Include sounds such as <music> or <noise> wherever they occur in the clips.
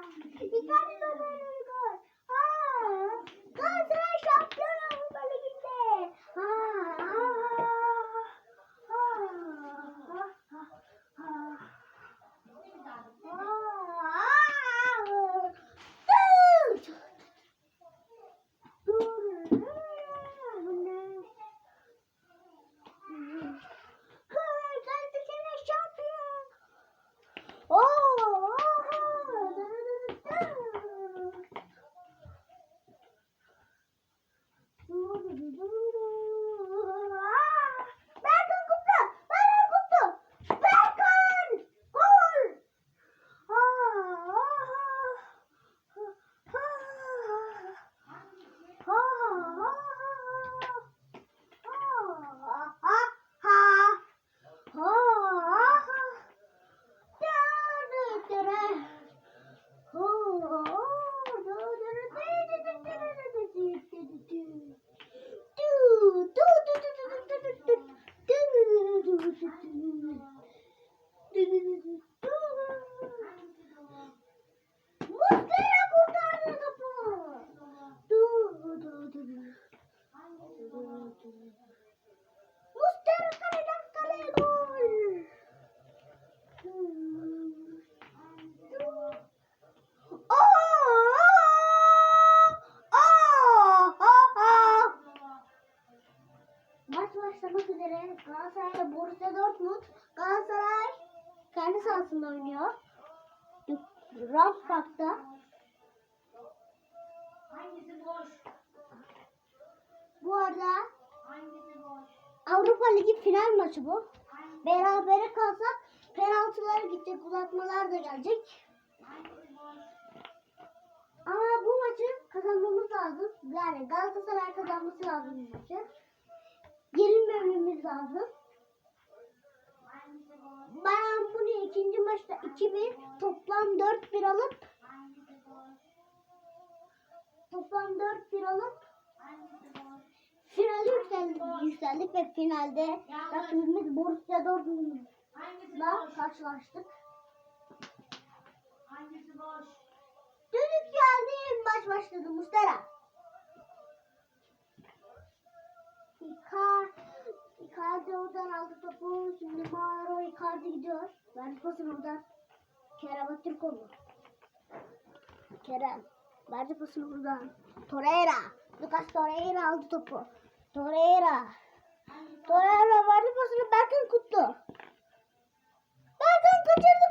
Icardi Torreira'nın gol. Aa, Galatasaray şampiyon Avrupa Ligi'nde. Aa, aa, aa, aa, aa. Berkan Kutlu! Berkan Kutlu! Berkan! Gol! Muslera kaleden kaleye gol. Yani Galatasaray kazanması lazım bu maçı. Yenilmememiz lazım. Ben bunu ikinci maçta 2-1 toplam 4-1 alıp toplam 4-1 alıp finale yükseldik, yükseldik ve finalde rakibimiz Borussia Dortmund'la karşılaştık. Hangisi boş? Oradan aldı topu. Şimdi Mauro Icardi gidiyor. Verdi pasını oradan. Kerem Aktürkoğlu. Kerem. Verdi pasını buradan. Torreira. Lucas Torreira aldı topu. Torreira. Torreira verdi pasını Berkan Kutlu. Berkan kaçırdı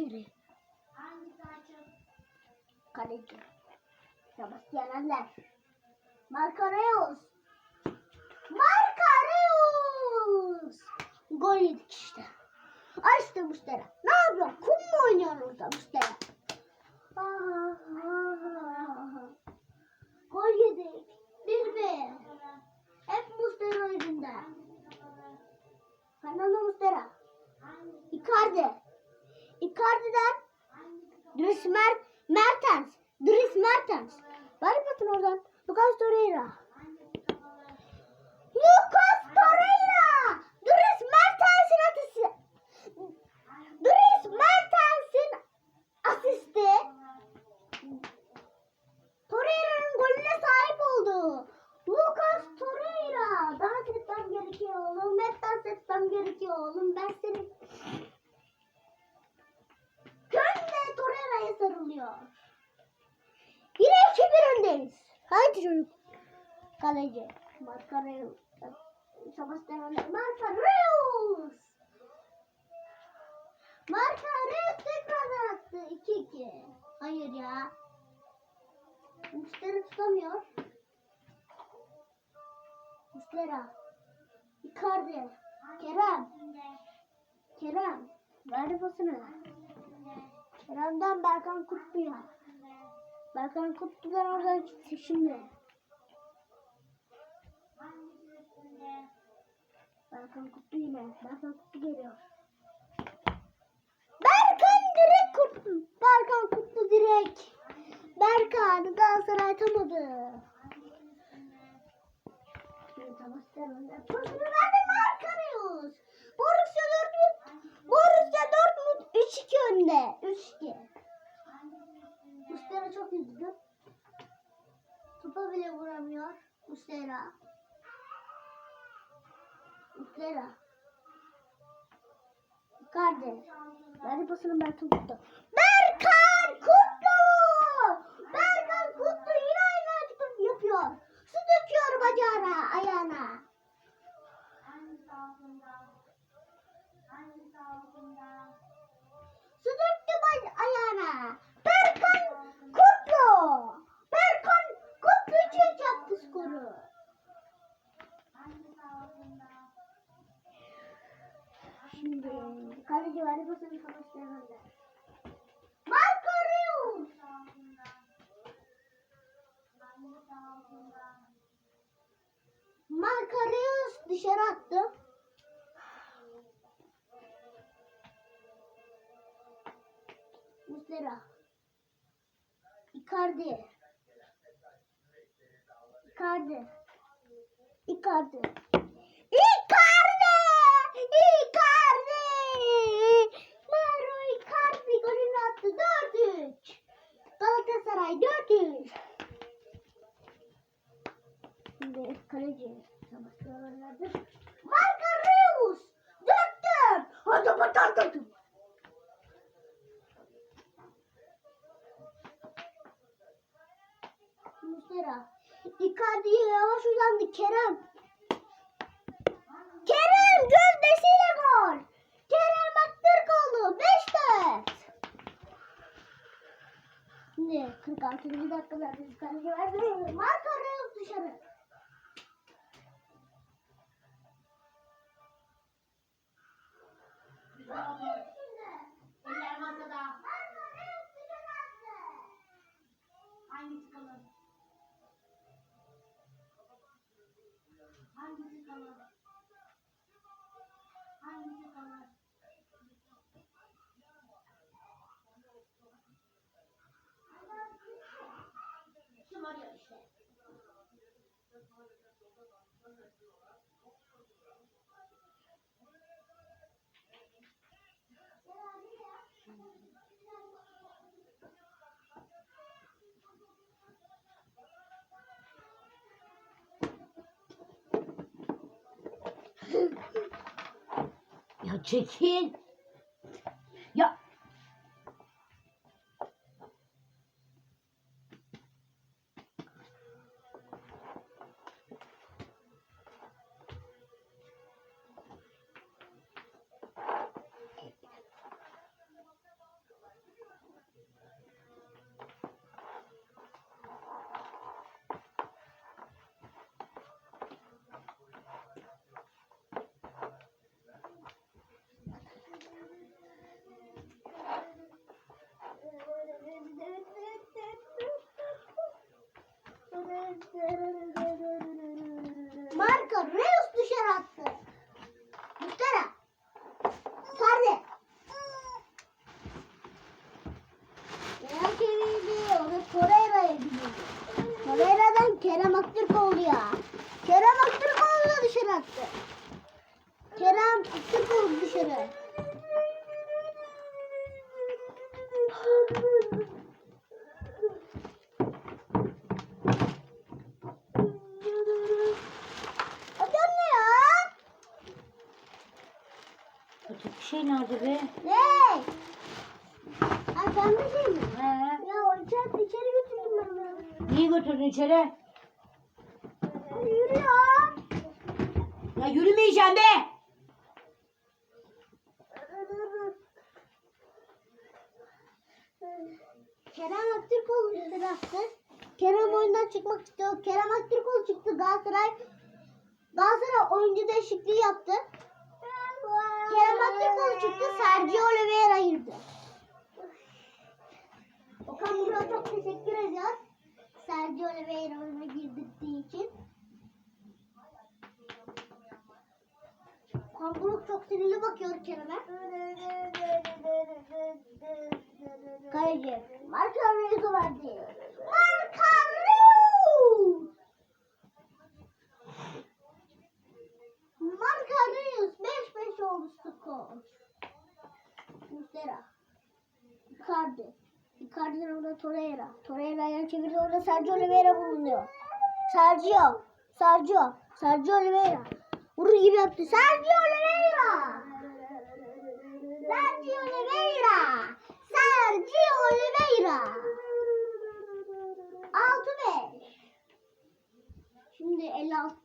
Açık? Kaleci. Sebastian Aller. Marco Reus. Marco Reus. Gol yedik işte. İşte Mustera. Ne yapıyorsun? Kum mu oynuyorsun orada Mustera? <laughs> Gol yedik. Bir bir. Hep Mustera yüzünden. Fernando Mustera. Icardi. Icardi'den Dries Mer Mertens. Dries Mertens. Ver bakın oradan. Lucas Torreira. Lucas Torreira. Dries Mertens'in atışı. Dries Mertens'in asisti. Torreira'nın golüne sahip oldu. Lucas Torreira. Daha etmem gerekiyor oğlum. Hep dans gerekiyor oğlum. Ben senin Sarılıyor. Yine 2-1 öndeyiz. Haydi çocuk. Kaleci. Marka Reus. Sebastian Haller. Marka Reus. Marka Reus tekrardan attı. 2-2. Hayır ya. Müşteri tutamıyor. Muslera. Icardi. Kerem. Kerem. Ver pasını. Kerem'den Berkan Kutlu'ya. Berkan Kutlu'dan oradan çıktı şimdi. Berkan Kutlu yine. Berkan Kutlu geliyor. Berkan direkt Kutlu. Berkan Kutlu direkt. Berkan Galatasaray atamadı. Şimdi Sterling. Pasını verdi Markarius. Borussia Dortmund. Borussia Dortmund 3-2 önde. 3-2. Mustera çok üzgün. Topa bile vuramıyor. Mustera. Mustera. Icardi. Verdi pasını Berkan Kutlu. Berkan Kutlu! Berkan Kutlu yine aynı yapıyor. Su döküyor bacağına, ayağına. Su döktü bac- ayağına. Berkan Kutlu! Berkan Kutlu için yaptı skoru. Şimdi kaleci verdi pasını Thomas Sterling'e. Marco Reus! Marco Reus dışarı attı. Muslera. Icardi. Icardi. Icardi. Icardi! Icardi! Mauro Icardi golünü attı. 4-3. Galatasaray 4-3. Şimdi kaleci. Marco Reus! 4-4. Hadi bakalım. Muslera. Icardi'ye yavaş uzandı Kerem. Kerem gözdesiyle gol. Kerem Aktürkoğlu 5-4. Şimdi 46. dakikada biz kaleci verdi. Marco Reus dışarı. Eller Ya çekil. Ya Marco Reus dışarı attı. Muslera. Icardi. Kerem çevirdi. Onu Torreira'ya gidiyor. Torreira'dan Kerem Aktürkoğlu ya. Kerem Aktürkoğlu dışarı attı. Kerem Aktürkoğlu dışarı. <laughs> Hadi anne ya. öteki şey nerede be? Ne? Ha sen de şey mi? He. Ya o içeri, içeri götürdüm ben onu. Niye götürdün içeri? Yürü ya. Yürümeyeceğim be. Kerem Aktürkoğlu dışarı attı. Kerem oyundan çıkmak istiyor. Kerem Aktürkoğlu çıktı Galatasaray. Galatasaray oyuncu değişikliği yaptı. Kerem Aktürkoğlu çıktı. Sergio Oliveira girdi. Okan Buruk'a çok teşekkür ediyor. Sergio Oliveira oyuna girdirdiği için. Okan Buruk çok sinirli bakıyor Kerem'e. Kaleci. Marka Reus'u verdi. Marka Reus! Marka Reus 5-5 oldu skor. Mustera. Icardi. Icardi'den orada Torreira. Torreira yan çevirdi orada Sergio Oliveira bulunuyor. Sergio. Sergio. Sergio Oliveira. Vurur gibi yaptı. Sergio Oliveira. Sergio Oliveira. Sergio Oliveira. 6-5. Şimdi 56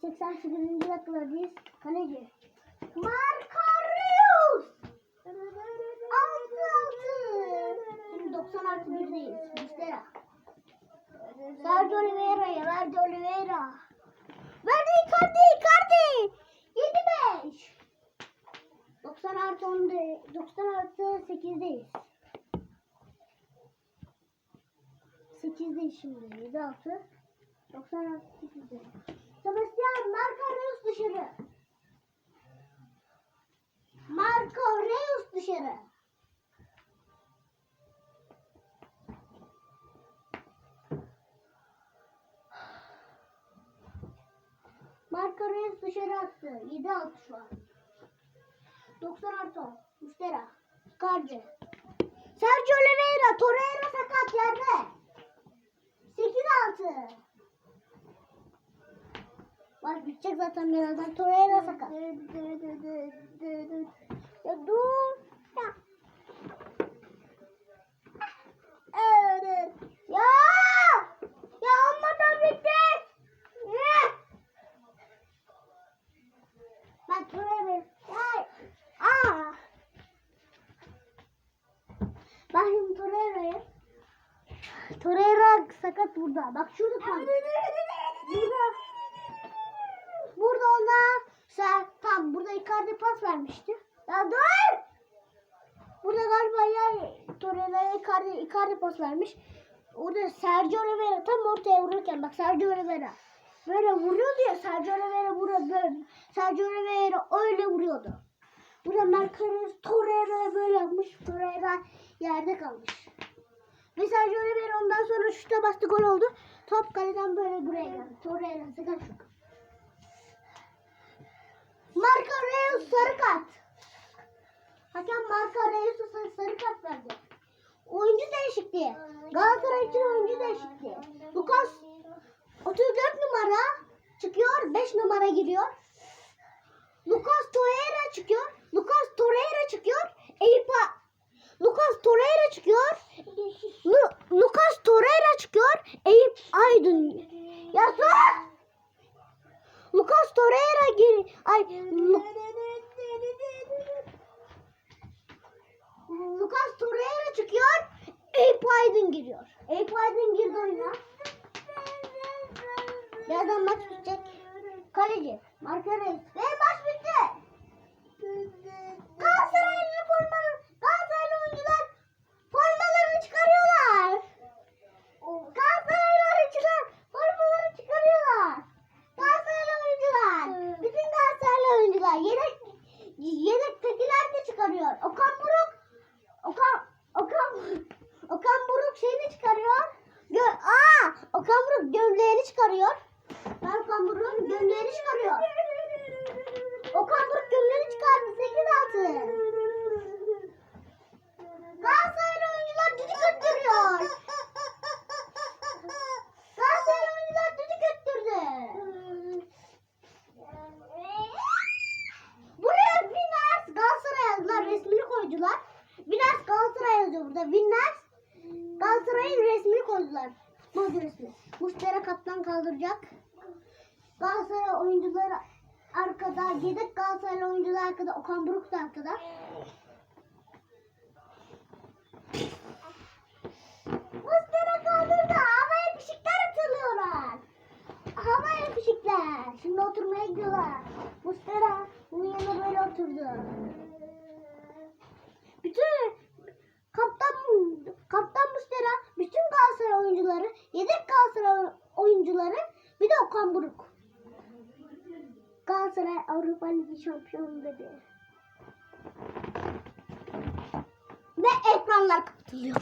88. dakikadayız. Kaleci. Markarius. 6-6. Şimdi 90 artı 1'deyiz. Mustera. Sergio Oliveira'ya verdi Oliveira. Verdi Icardi Icardi. 7-5. 90 artı 10'da 90 artı 8'deyiz. 8'deyiz şimdi. 7 6. 90 artı 8'deyiz. Sebastian Marco Reus dışarı. Marco Reus dışarı. Marco Reus dışarı attı. 7-6 şu an. 90 artı 10. Mustera. Icardi. Sergio Oliveira. Torreira sakat yerde. 8-6. Bak bitecek zaten birazdan. Torreira sakat. Ya dur. Ya. Evet. Ya. Ya olmadan bitti. Ya. Bak Torreira. Ay. Aa. Bak şimdi Torreira'ya. Torreira sakat burada. Bak şurada kaldı. Burada. Burada ona sen tam burada Icardi pas vermişti. Ya dur! Burada galiba ya Torreira'ya Icardi, Icardi pas vermiş. Orada Sergio Oliveira tam ortaya vururken bak Sergio Oliveira böyle vuruyordu ya Sergio Oliveira burada böyle Sergio Oliveira öyle vuruyordu. Burada Merkez Torreira böyle yapmış. Torreira yerde kalmış. Ve Sergio Oliveira ondan sonra şuta bastı gol oldu. Top kaleden böyle buraya geldi. Torreira sakın şut. Marco Reus sarı kart. Hakem Marco Reus'a sarı, sarı kart verdi. Oyuncu değişikliği. Galatasaray için oyuncu değişikliği. Lucas 34 numara çıkıyor. 5 numara giriyor. Lucas Torreira çıkıyor. Lucas Torreira çıkıyor. Eyüp Lucas Torreira çıkıyor. Lu- Lucas Torreira çıkıyor. Eyüp Aydın. Ya sus! Lucas Torreira gir. Ay Lu- Lucas Torreira çıkıyor. Eyüp Aydın giriyor. Eyüp Aydın girdi oyuna. Birazdan maç bitecek. Kaleci. Marka Reis. Ve maç bitti. Galatasaraylı formalı. Galatasaraylı oyuncular formalarını çıkarıyorlar. Galatasaraylı oyuncular formalarını çıkarıyorlar. Galatasaraylı oyuncular. Bütün Galatasaraylı oyuncular. Yedek yedektekiler de çıkarıyor. Okan Buruk Okan Okan Okan Buruk şeyini çıkarıyor. Gö Aa, Okan Buruk gömleğini çıkarıyor. Ben Okan Buruk'un gömleğini çıkarıyor. Okan Buruk gömleğini çıkardı. 8 6. Galatasaraylı oyuncular düdük öttürüyor. Galatasaraylı oyuncular düdük öttürdü. Buraya Winners Galatasaray yazdılar. Resmini koydular. Winners Galatasaray yazıyor burada. Winners Galatasaray'ın Futbolcu resmi. Mustera kaptan kaldıracak. Galatasaray oyuncuları arkada. Yedek Galatasaray oyuncular arkada. Okan Buruk da arkada. Mustera kaldırdı. Havaya fişikler atılıyorlar. Havaya fişikler. yemeğe gidiyorlar. Mustera bunun yanına böyle oturdu. Bütün kaptan kaptan Mustera bütün Oyuncuları, yedek Galatasaray oyuncuları bir de Okan Buruk. Galatasaray Avrupa Ligi şampiyonu dedi. Ve ekranlar kapatılıyor.